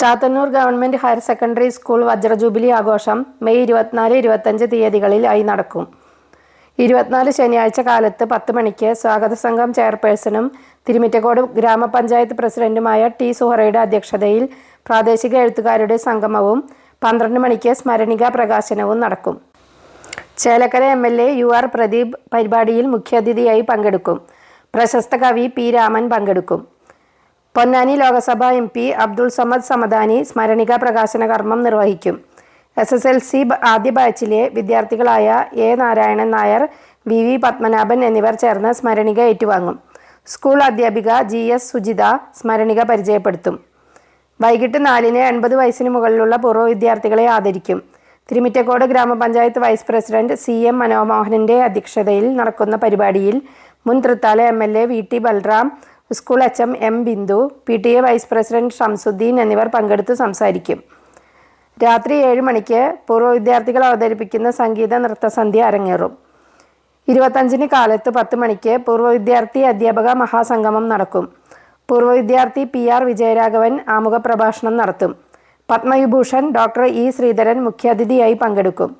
Chathannur government higher secondary school വജ്രജൂബിലി ആഘോഷം May ഇരുപത്തിനാല് ഇരുപത്തഞ്ച് തീയതികളിൽ ആയി നടക്കും. ഇരുപത്തിനാല് ശനിയാഴ്ച കാലത്ത് പത്ത് മണിക്ക് സ്വാഗത സംഘം ചെയർപേഴ്സണും തിരുമിറ്റക്കോട് ഗ്രാമപഞ്ചായത്ത് പ്രസിഡന്റുമായ ടി സുഹറയുടെ അധ്യക്ഷതയിൽ പ്രാദേശിക എഴുത്തുകാരുടെ സംഗമവും പന്ത്രണ്ട് മണിക്ക് സ്മരണിക പ്രകാശനവും നടക്കും. Chelakkara M L A U R Pradeep പരിപാടിയിൽ മുഖ്യാതിഥിയായി പങ്കെടുക്കും. പ്രശസ്ത കവി പി രാമൻ പങ്കെടുക്കും. പൊന്നാനി ലോകസഭ എം പി അബ്ദുൾ സമദ് സമദാനി സ്മരണിക പ്രകാശന കർമ്മം നിർവഹിക്കും. എസ് എസ് എൽ സി ആദ്യ ബാച്ചിലെ വിദ്യാർത്ഥികളായ A Narayanan Nair V V Padmanabhan എന്നിവർ ചേർന്ന് സ്മരണിക ഏറ്റുവാങ്ങും. സ്കൂൾ അധ്യാപിക ജി എസ് സുജിത സ്മരണിക പരിചയപ്പെടുത്തും. വൈകിട്ട് നാലിന് എൺപത് വയസ്സിന് മുകളിലുള്ള പൂർവ വിദ്യാർത്ഥികളെ ആദരിക്കും. തിരുമിറ്റക്കോട് ഗ്രാമപഞ്ചായത്ത് വൈസ് പ്രസിഡന്റ് സി എം മനോമോഹനന്റെ അധ്യക്ഷതയിൽ നടക്കുന്ന പരിപാടിയിൽ മുൻ Thrithala M L A V T Balram school H M M Bindu P T A vice president Shamsuddin എന്നിവർ പങ്കെടുത്ത് സംസാരിക്കും. രാത്രി ഏഴ് മണിക്ക് പൂർവ വിദ്യാർത്ഥികൾ അവതരിപ്പിക്കുന്ന സംഗീത നൃത്തസന്ധ്യ അരങ്ങേറും. ഇരുപത്തഞ്ചിന് കാലത്ത് പത്ത് മണിക്ക് പൂർവ വിദ്യാർത്ഥി അധ്യാപക മഹാസംഗമം നടക്കും. പൂർവ വിദ്യാർത്ഥി പി ആർ വിജയരാഘവൻ ആമുഖ പ്രഭാഷണം നടത്തും. പത്മവിഭൂഷൺ ഡോക്ടർ ഇ ശ്രീധരൻ മുഖ്യാതിഥിയായി പങ്കെടുക്കും.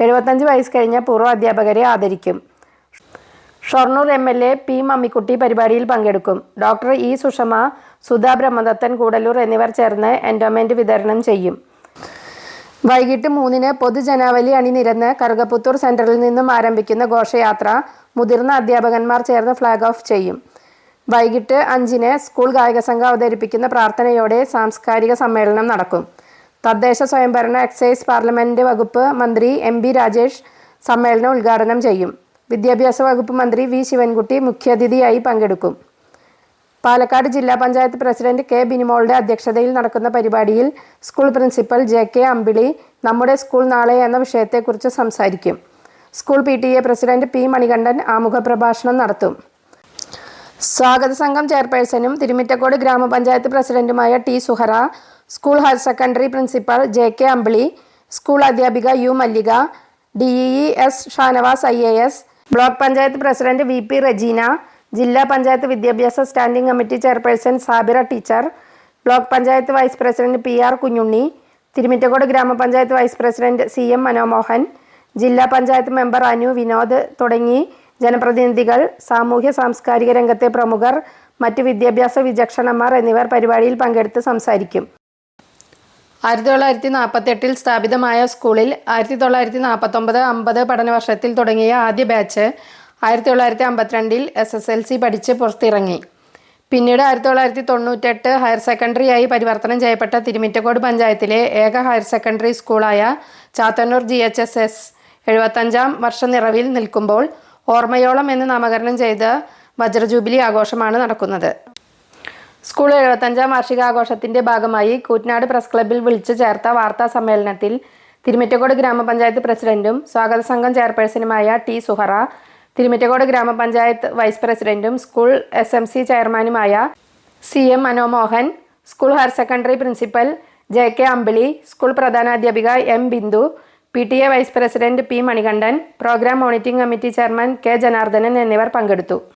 എഴുപത്തഞ്ച് വയസ്സ് കഴിഞ്ഞ പൂർവ അധ്യാപകരെ ആദരിക്കും. Shoranur M L A P Mammikutty പരിപാടിയിൽ പങ്കെടുക്കും. ഡോക്ടർ ഇ സുഷമ സുധാ ബ്രഹ്മദത്തൻ കൂടലൂർ എന്നിവർ ചേർന്ന് എൻഡോമെന്റ് വിതരണം ചെയ്യും. വൈകിട്ട് മൂന്നിന് പൊതുജനാവലി അണിനിരന്ന് കറുകപ്പുത്തൂർ സെന്ററിൽ നിന്നും ആരംഭിക്കുന്ന ഘോഷയാത്ര മുതിർന്ന അധ്യാപകന്മാർ ചേർന്ന് ഫ്ലാഗ് ഓഫ് ചെയ്യും. വൈകിട്ട് അഞ്ചിന് സ്കൂൾ ഗായക സംഘം അവതരിപ്പിക്കുന്ന പ്രാർത്ഥനയോടെ സാംസ്കാരിക സമ്മേളനം നടക്കും. തദ്ദേശ സ്വയംഭരണ എക്സൈസ് പാർലമെന്റ് വകുപ്പ് മന്ത്രി എം ബി രാജേഷ് സമ്മേളനം ഉദ്ഘാടനം ചെയ്യും. വിദ്യാഭ്യാസ വകുപ്പ് മന്ത്രി വി ശിവൻകുട്ടി മുഖ്യാതിഥിയായി പങ്കെടുക്കും. പാലക്കാട് ജില്ലാ പഞ്ചായത്ത് പ്രസിഡന്റ് കെ ബിനിമോളുടെ അധ്യക്ഷതയിൽ നടക്കുന്ന പരിപാടിയിൽ school principal J K Ambili നമ്മുടെ സ്കൂൾ നാളെ എന്ന വിഷയത്തെക്കുറിച്ച് സംസാരിക്കും. School P T A president P Manikandan ആമുഖ പ്രഭാഷണം നടത്തും. സ്വാഗത സംഘം ചെയർപേഴ്സണും തിരുമിറ്റക്കോട് ഗ്രാമപഞ്ചായത്ത് പ്രസിഡന്റുമായ T Suhara school higher secondary principal J K Ambili school അധ്യാപിക U Mallika D E S Shanavas I A S block panchayat president V P Rajeena ജില്ലാ പഞ്ചായത്ത് വിദ്യാഭ്യാസ standing committee chairperson Sabira teacher block panchayat vice president P R Kunjunni Thirumittakode ഗ്രാമപഞ്ചായത്ത് vice president C M Manomohan ജില്ലാ panchayat member Anu Vinod തുടങ്ങി ജനപ്രതിനിധികൾ സാമൂഹ്യ സാംസ്കാരിക രംഗത്തെ പ്രമുഖർ മറ്റ് വിദ്യാഭ്യാസ വിചക്ഷണന്മാർ എന്നിവർ പരിപാടിയിൽ പങ്കെടുത്ത് സംസാരിക്കും. ആയിരത്തി തൊള്ളായിരത്തി നാൽപ്പത്തെട്ടിൽ സ്ഥാപിതമായ സ്കൂളിൽ ആയിരത്തി തൊള്ളായിരത്തി നാൽപ്പത്തൊമ്പത് അമ്പത് പഠന വർഷത്തിൽ തുടങ്ങിയ ആദ്യ ബാച്ച് ആയിരത്തി തൊള്ളായിരത്തി അമ്പത്തിരണ്ടിൽ എസ് എസ് എൽ സി പഠിച്ച് പുറത്തിറങ്ങി. പിന്നീട് ആയിരത്തി തൊള്ളായിരത്തി തൊണ്ണൂറ്റെട്ട് ഹയർ സെക്കൻഡറിയായി പരിവർത്തനം ചെയ്യപ്പെട്ട തിരുമിറ്റക്കോട് പഞ്ചായത്തിലെ ഏക higher secondary സ്കൂളായ Chathannur G H S S എഴുപത്തഞ്ചാം വർഷ നിറവിൽ നിൽക്കുമ്പോൾ ഓർമ്മയോളം എന്ന് നാമകരണം ചെയ്ത വജ്രജൂബിലി ആഘോഷമാണ് നടക്കുന്നത്. സ്കൂൾ എഴുപത്തഞ്ചാം വാർഷികാഘോഷത്തിന്റെ ഭാഗമായി കൂറ്റനാട് പ്രസ് ക്ലബ്ബിൽ വിളിച്ചു ചേർത്ത വാർത്താ സമ്മേളനത്തിൽ തിരുമിറ്റക്കോട് ഗ്രാമപഞ്ചായത്ത് പ്രസിഡന്റും സ്വാഗത സംഘം ചെയർപേഴ്സണുമായ ടി സുഹറ തിരുമിറ്റക്കോട് ഗ്രാമപഞ്ചായത്ത് വൈസ് പ്രസിഡന്റും സ്കൂൾ എസ് എം സി ചെയർമാനുമായ C M Manomohan school higher secondary principal J K Ambili school പ്രധാനാധ്യാപിക M Bindu P T A vice president P Manikandan program monitoring committee chairman K Janardhanan എന്നിവർ പങ്കെടുത്തു.